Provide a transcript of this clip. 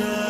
treasure.